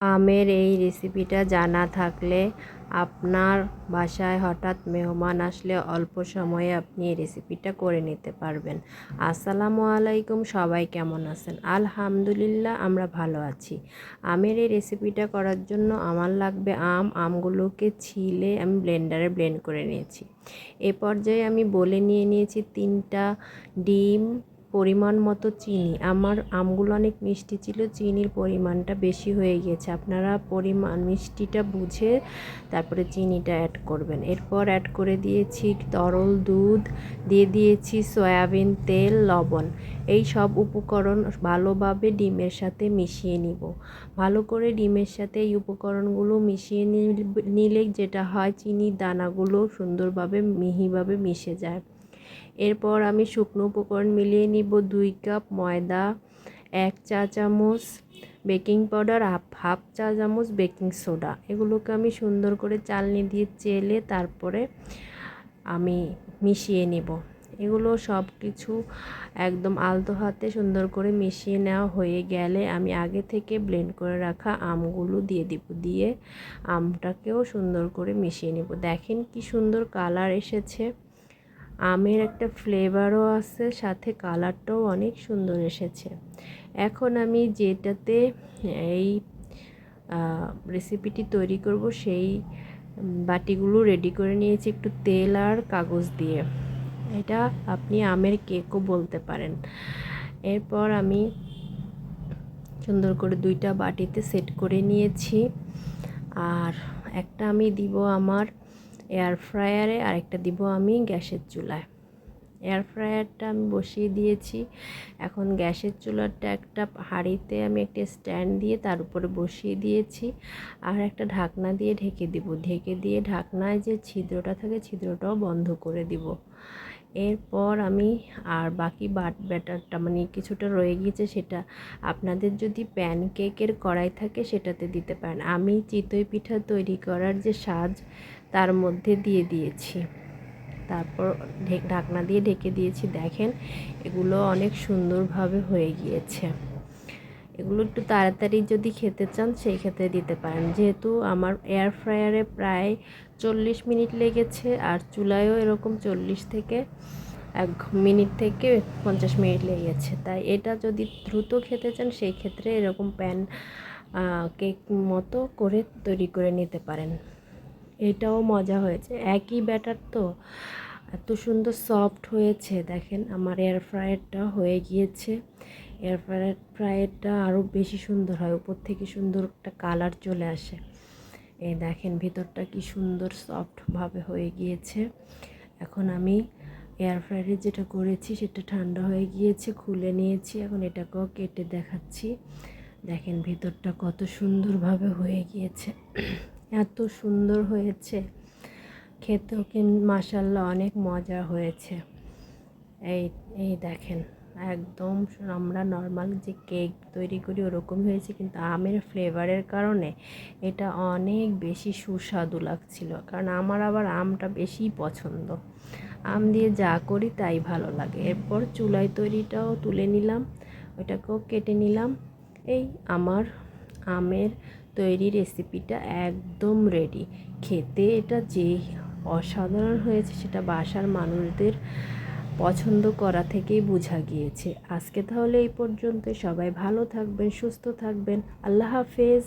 আমের এই রেসিপিটা জানা থাকলে আপনার বাসায় হঠাৎ মেহমান আসলে অল্প সময়ে আপনি এই রেসিপিটা করে নিতে পারবেন। আসসালামু আলাইকুম, সবাই কেমন আছেন? আলহামদুলিল্লাহ, আমরা ভালো আছি। আমের এই রেসিপিটা করার জন্য আমার লাগবে আম। আমগুলোকে ছিলে আমি ব্লেন্ডারে ব্লেন্ড করে নিয়েছি। এ পর্যায়ে আমি বলে নিয়ে নিয়েছি তিনটা ডিম পরিমাণ মতো চিনি। আমার আমগুলো অনেক মিষ্টি ছিল, চিনির পরিমাণটা বেশি হয়ে গিয়েছে আপনারা পরিমাণ, মিষ্টিটা বুঝে তারপরে চিনিটা অ্যাড করবেন। এরপর অ্যাড করে দিয়েছি তরল দুধ, দিয়ে দিয়েছি সয়াবিন তেল, লবণ। এই সব উপকরণ ভালোভাবে ডিমের সাথে মিশিয়ে নিব। ভালো করে ডিমের সাথে এই উপকরণগুলো মিশিয়ে নিলে যেটা হয়, চিনির দানাগুলো সুন্দরভাবে, মিহিভাবে মিশে যায়। এরপর আমি শুকনো উপকরণ মিলিয়ে নিব দুই কাপ ময়দা, এক চা চামচ বেকিং পাউডার, হাফ হাফ চা চামচ বেকিং সোডা। এগুলোকে আমি সুন্দর করে চালনি দিয়ে চেলে তারপরে আমি মিশিয়ে নিব। এগুলো সব কিছু একদম আলতো হাতে সুন্দর করে মিশিয়ে নেওয়া হয়ে গেলে আমি আগে থেকে ব্লেন্ড করে রাখা আমগুলো দিয়ে দিব, দিয়ে আমটাকেও সুন্দর করে মিশিয়ে নিব। দেখেন কি সুন্দর কালার এসেছে। আমের একটা ফ্লেভারও আছে, সাথে কালারটাও অনেক সুন্দর এসেছে। এখন আমি যেটাতে এই রেসিপিটি তৈরি করব সেই বাটিগুলো রেডি করে নিয়েছি একটু তেল আর কাগজ দিয়ে। এটা আপনি আমের কেকও বলতে পারেন। এরপর আমি সুন্দর করে দুইটা বাটিতে সেট করে নিয়েছি। আর একটা আমি দিব আমার এয়ার ফ্রায়ারে আরেকটা দিব আমি গ্যাসের চুলায়। এয়ার ফ্রায়ারটা আমি বসিয়ে দিয়েছি। এখন গ্যাসের চুলাটা একটা হাঁড়িতে আমি একটা স্ট্যান্ড দিয়ে তার উপরে বসিয়ে দিয়েছি। আর একটা ঢাকনা দিয়ে ঢেকে দিব। ঢেকে দিয়ে ঢাকনায় যে ছিদ্রটা থাকে, ছিদ্রটাও বন্ধ করে দিব। এরপর আমি আর বাকি বাট ব্যাটারটা মানে কিছুটা রয়ে গিয়েছে সেটা আপনাদের যদি প্যানকেকের কড়াই থাকে সেটাতে দিতে পারেন। আমি চিতই পিঠা তৈরি করার যে সাজ তার মধ্যে দিয়ে দিয়েছি। তারপর ঢাকনা দিয়ে ঢেকে দিয়েছি। দেখেন, এগুলো অনেক সুন্দরভাবে হয়ে গিয়েছে। এগুলো একটু তাড়াতাড়ি যদি খেতে চান, সেই ক্ষেত্রে দিতে পারেন। যেহেতু আমার এয়ার ফ্রায়ারে প্রায় চল্লিশ মিনিট লেগেছে, আর চুলায়ও এরকম চল্লিশ থেকে এক মিনিট থেকে পঞ্চাশ মিনিট লেগেছে। তাই এটা যদি দ্রুত খেতে চান, সেই ক্ষেত্রে এরকম প্যান কেক মতো করে তৈরি করে নিতে পারেন। এটাও মজা হয়েছে। একই ব্যাটার তো এত সুন্দর সফট হয়েছে। দেখেন আমার এয়ার ফ্রায়ারটা হয়ে গিয়েছে। এয়ার ফ্রায়ার ফ্রায়ারটা আরও বেশি সুন্দর হয়, উপর থেকে সুন্দর একটা কালার চলে আসে। এই দেখেন ভিতরটা কি সুন্দর সফটভাবে হয়ে গিয়েছে। এখন আমি এয়ার ফ্রায়ারে যেটা করেছি সেটা ঠান্ডা হয়ে গিয়েছে, খুলে নিয়েছি। এখন এটাকেও কেটে দেখাচ্ছি। দেখেন ভিতরটা কত সুন্দরভাবে হয়ে গিয়েছে। এত সুন্দর হয়েছে। খেতেও কিন্তু মাসাল্লাহ অনেক মজা হয়েছে। এই এই দেখেন, একদম আমরা নর্মাল যে কেক তৈরি করি ওরকম হয়েছে, কিন্তু আমের ফ্লেভারের কারণে এটা অনেক বেশি সুস্বাদু লাগছিল। কারণ আমার আবার আমটা বেশি পছন্দ। আম দিয়ে যা করি তাই ভালো লাগে। এরপর চুলাই তৈরিটাও তুলে নিলাম, ওইটাকেও কেটে নিলাম। এই আমার আমের তৈরি রেসিপিটা একদম রেডি খেতে এটা যে অসাধারণ হয়েছে সেটা বাসার মানুষদের পছন্দ করা থেকেই বোঝা গিয়েছে। আজকে তাহলে এই পর্যন্ত সবাই ভালো থাকবেন, সুস্থ থাকবেন। আল্লাহ হাফেজ।